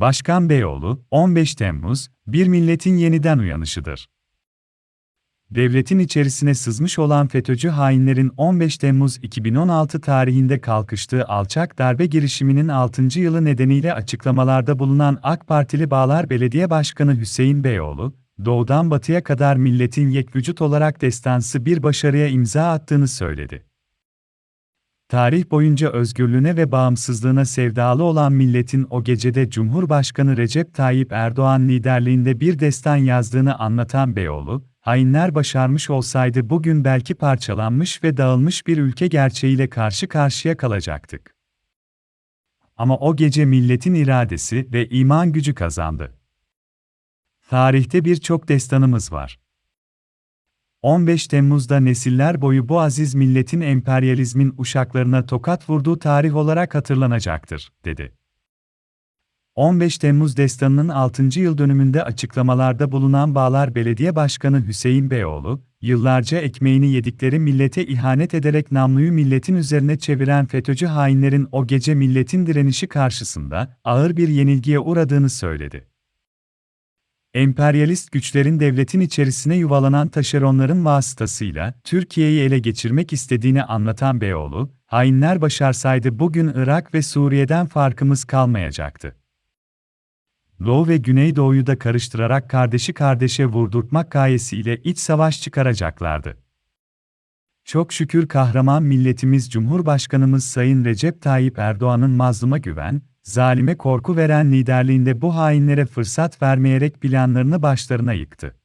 Başkan Beyoğlu, 15 Temmuz, bir milletin yeniden uyanışıdır. Devletin içerisine sızmış olan FETÖ'cü hainlerin 15 Temmuz 2016 tarihinde kalkıştığı alçak darbe girişiminin 6. yılı nedeniyle açıklamalarda bulunan AK Partili Bağlar Belediye Başkanı Hüseyin Beyoğlu, doğudan batıya kadar milletin yekvücut olarak destansı bir başarıya imza attığını söyledi. Tarih boyunca özgürlüğüne ve bağımsızlığına sevdalı olan milletin o gecede Cumhurbaşkanı Recep Tayyip Erdoğan liderliğinde bir destan yazdığını anlatan Beyoğlu, hainler başarmış olsaydı bugün belki parçalanmış ve dağılmış bir ülke gerçeğiyle karşı karşıya kalacaktık. Ama o gece milletin iradesi ve iman gücü kazandı. Tarihte birçok destanımız var. 15 Temmuz'da nesiller boyu bu aziz milletin emperyalizmin uşaklarına tokat vurduğu tarih olarak hatırlanacaktır, dedi. 15 Temmuz destanının 6. yıl dönümünde açıklamalarda bulunan Bağlar Belediye Başkanı Hüseyin Beyoğlu, yıllarca ekmeğini yedikleri millete ihanet ederek namluyu milletin üzerine çeviren FETÖ'cü hainlerin o gece milletin direnişi karşısında ağır bir yenilgiye uğradığını söyledi. Emperyalist güçlerin devletin içerisine yuvalanan taşeronların vasıtasıyla Türkiye'yi ele geçirmek istediğini anlatan Beyoğlu, hainler başarsaydı bugün Irak ve Suriye'den farkımız kalmayacaktı. Doğu ve Güneydoğu'yu da karıştırarak kardeşi kardeşe vurdurtmak gayesiyle iç savaş çıkaracaklardı. Çok şükür kahraman milletimiz Cumhurbaşkanımız Sayın Recep Tayyip Erdoğan'ın mazluma güven, zalime korku veren liderliğinde bu hainlere fırsat vermeyerek planlarını başlarına yıktı.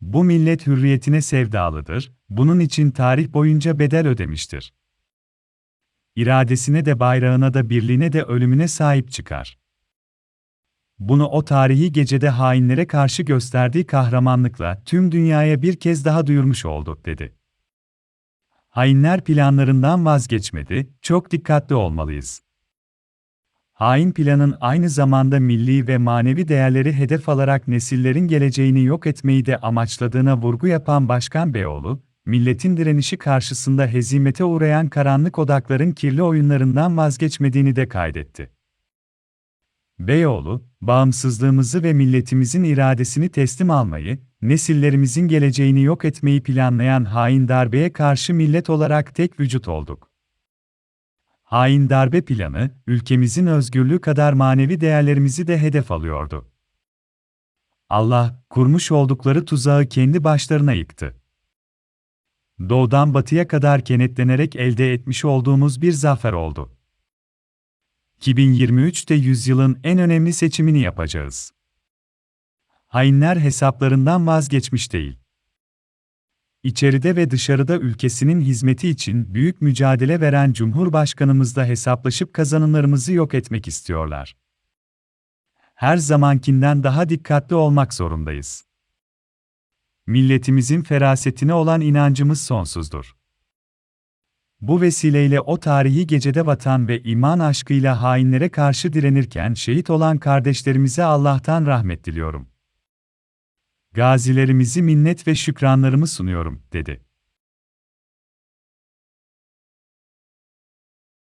Bu millet hürriyetine sevdalıdır, bunun için tarih boyunca bedel ödemiştir. İradesine de bayrağına da birliğine de ölümüne sahip çıkar. Bunu o tarihi gecede hainlere karşı gösterdiği kahramanlıkla tüm dünyaya bir kez daha duyurmuş oldu, dedi. Hainler planlarından vazgeçmedi, çok dikkatli olmalıyız. Hain planın aynı zamanda milli ve manevi değerleri hedef alarak nesillerin geleceğini yok etmeyi de amaçladığına vurgu yapan Başkan Beyoğlu, milletin direnişi karşısında hezimete uğrayan karanlık odakların kirli oyunlarından vazgeçmediğini de kaydetti. Beyoğlu, bağımsızlığımızı ve milletimizin iradesini teslim almayı, nesillerimizin geleceğini yok etmeyi planlayan hain darbeye karşı millet olarak tek vücut olduk. Hain darbe planı, ülkemizin özgürlüğü kadar manevi değerlerimizi de hedef alıyordu. Allah, kurmuş oldukları tuzağı kendi başlarına yıktı. Doğudan batıya kadar kenetlenerek elde etmiş olduğumuz bir zafer oldu. 2023'te yüzyılın en önemli seçimini yapacağız. Hainler hesaplarından vazgeçmiş değil. İçeride ve dışarıda ülkesinin hizmeti için büyük mücadele veren Cumhurbaşkanımızla hesaplaşıp kazanımlarımızı yok etmek istiyorlar. Her zamankinden daha dikkatli olmak zorundayız. Milletimizin ferasetine olan inancımız sonsuzdur. Bu vesileyle o tarihi gecede vatan ve iman aşkıyla hainlere karşı direnirken şehit olan kardeşlerimize Allah'tan rahmet diliyorum. Gazilerimizi minnet ve şükranlarımı sunuyorum, dedi.